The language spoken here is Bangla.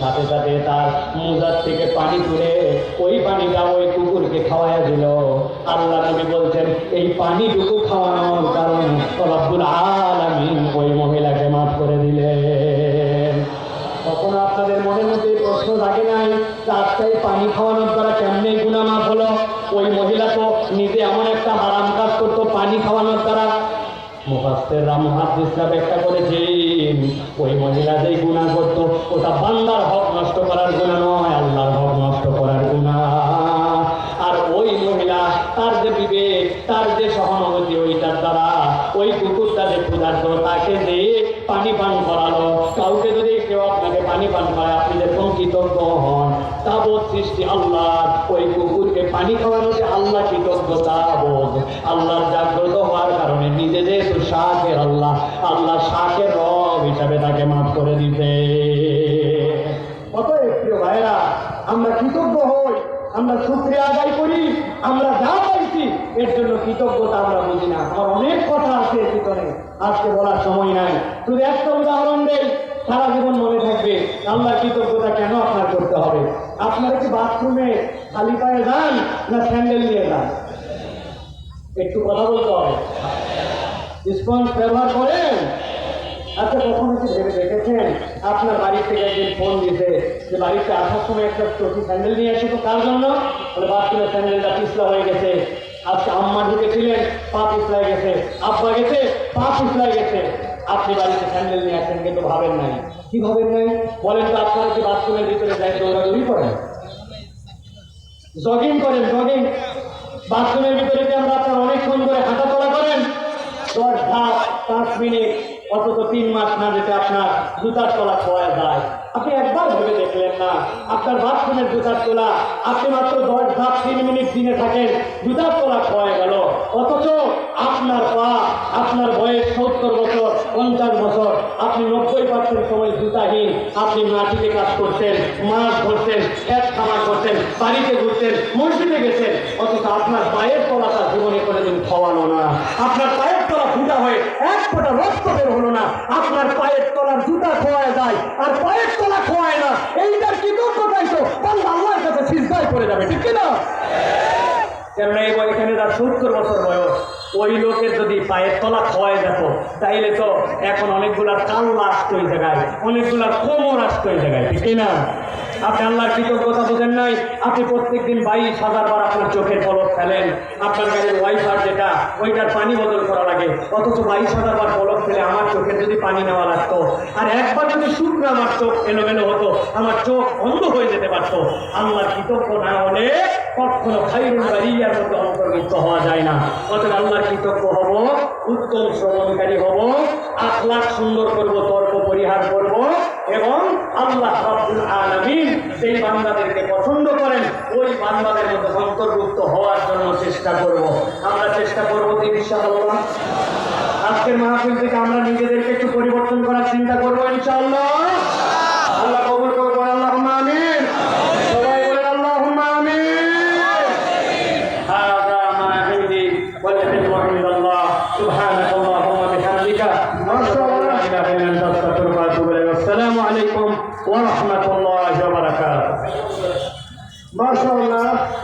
সাথে সাথে তার মুজার থেকে পানি তুলে ওই পানিটা ওই কুকুরকে খাওয়াইয়া দিল। আল্লাহ নবী বলছেন, এই পানিটুকু খাওয়ানোর কারণে রব্বুল আলামিন ওই মহিলাকে মাফ করে দিলেন। কখনো আপনাদের মনের মধ্যে প্রশ্ন থাকে নাই যে আজকে এই পানি খাওয়ানোর দ্বারা কেমনে গুণা মাফ হলো? ওই মহিলা তো নিজে এমন একটা হারাম কাজ করতো পানি খাওয়ানোর দ্বারা। মুফাসসিররা মুহাদ্দিসরা ব্যাখ্যা করেছেন ওই মহিলা যেই করতো ওটা বান্দার হক নষ্ট করার গুনাহ নয়, আল্লাহর হক নষ্ট করার গুনাহ আর ওই মহিলা, তার যে বিবেক, তার যে সহানুভূতি, ওইটার দ্বারা ওই কুকুরটা যে ক্ষুধার্ত তাকে যে পানি পান করালো। কাউকে যদি কেউ আপনাকে পানি পান করায়, আপনি যখন কৃতজ্ঞ হন তাবৎ সৃষ্টি আল্লাহ ওই কুকুরকে পানি খাওয়ানো যে আল্লাহ কৃতজ্ঞতা বোধ। আল্লাহর জাগ্রত হওয়ার কারণে নিজে যেহেতু শাকের আল্লাহ আল্লাহ শাকের রব হিসাবে তাকে মাফ করে দিতে অতএব প্রিয় ভাইরা আমরা কৃতজ্ঞ হই আমরা শুক্রিয়া আদায় করি, আমরা যা পাইছি, এর জন্য কৃতজ্ঞতা আমরা বুঝি না। আমার অনেক কথা আছে এর ভিতরে, আজকে বলার সময় নাই। শুধু একটা উদাহরণ দেই, সারা জীবন মনে থাকবে, আল্লাহ কৃতজ্ঞতা কেন আপনার করতে হবে? আপনারা কি বাথরুমে খালি পায়ে যান না স্যান্ডেল নিয়ে যান? একটু কথা বলতে হবে। স্পঞ্জ ব্যবহার করেন? আচ্ছা কখনো কি ভেবে দেখেছেন? আপনার বাড়ি থেকে একদিন ফোন দিতে যে বাড়িতে আসার সময় একটা চটি স্যান্ডেল নিয়ে এসে তো কার জন্য? বলে, বাথরুমের স্যান্ডেলটা পিছলা হয়ে গেছে। আজকে আম্মা ঢুকেছিলেন, পা পিছলাই গেছে। আব্বা গেছে, পা পিছলাই গেছে। আপনি বাড়িতে স্যান্ডেল নিয়ে আসেন কিন্তু ভাবেন নাই। কি ভাবেন নাই? বলেন তো, আপনারা কি বাথরুমের ভিতরে যাই দৌড়াদৌড়ি করেন? জগিং করেন, জগিং। বাথরুমের ভিতরে যে আমরা আপনার অনেকক্ষণ ধরে হাঁটাচলা করেন? দশ ধাপ পাঁচ মিনিট অথচ তিন মাস না যেতে আপনার জুতার তলা খোয়া যায়। আপনি একবার ভেবে দেখলেন না, আপনার বাথরুমের জুতার তোলা আপনি মাত্র দশ ধাপ তিন মিনিট দিনে থাকেন, জুতার তোলা খোয়া গেল। অথচ আপনার পা, আপনার বয়স সত্তর বছর, পঞ্চাশ বছর, আপনি নব্বই পার্সেন্ট সময় জুতাহীন, আপনি মাটিতে কাজ করতেন মাছ করতেন বাড়িতে ঘুরতেন মসজিদে গেছেন, অথচ আপনার পায়ের তলাটা জীবনে কোনোদিন খাওয়ানো না। আপনার পায়ের তলা ফুটা হয়ে এক ফোঁটা রক্ত বের হলো না। আপনার পায়ের তলার জুতা খোয়া যায়, আর পায়ের তলা খোয়ায় না। এইটার কৃতজ্ঞতাই তো বান্দা আল্লাহর কাছে সিজদায় করে যাবে, ঠিক না কেননা এখানে তার সত্তর বছর বয়স। ওই লোকের যদি পায়ের তলা খাওয়াই যেত তাইলে তো এখন অনেকগুলা কাল আসতো ওই জায়গায়, অনেকগুলা কোমর আসতো ওই জায়গায়, ঠিক না? আপনি আল্লাহর কৃতজ্ঞতা বোঝেন নাই, আপনি প্রত্যেক দিন বাইশ হাজার বার আপনার চোখের পলক ফেলেন, আপনার গাড়ির ওয়াইফার যেটা, ওইটার পানি বদল করা অথচ বাইশ হাজার বার পলক ফেলে আমার চোখের যদি পানি নেওয়া লাগতো, আর একবার যদি শুকনো আমার চোখ এলোমেলো হতো, আমার চোখ অন্ধ হয়ে যেতে পারতো। আল্লাহর কৃতজ্ঞ না হলে কখনো খাইরুল বাড়িয়ার মধ্যে অন্তর্ভুক্ত হওয়া যায় না। অতএব আল্লাহর কৃতজ্ঞ হব, উত্তম শ্রবণকারী হব, আখলাখ সুন্দর করব, তর্ক পরিহার করব, এবং আল্লাহ রাব্বুল আলামিন সেই বান্দাদেরকে পছন্দ করেন, ওই বান্দাদের মধ্যে অন্তর্ভুক্ত হওয়ার জন্য চেষ্টা করব। আমরা চেষ্টা করব দিন ইনশাআল্লাহ। আজকের মাহফিল থেকে আমরা নিজেদেরকে একটু পরিবর্তন করার চিন্তা করব ইনশাআল্লাহ। আল্লাহ কবুল করব আল্লাহ আমিন। সবাই বলে আল্লাহ আমিন। আসসালামু আলাইকুম ওয়া রাহমাতুল্লাহি ওয়া বারাকাতুহু। মাশাআল্লাহ।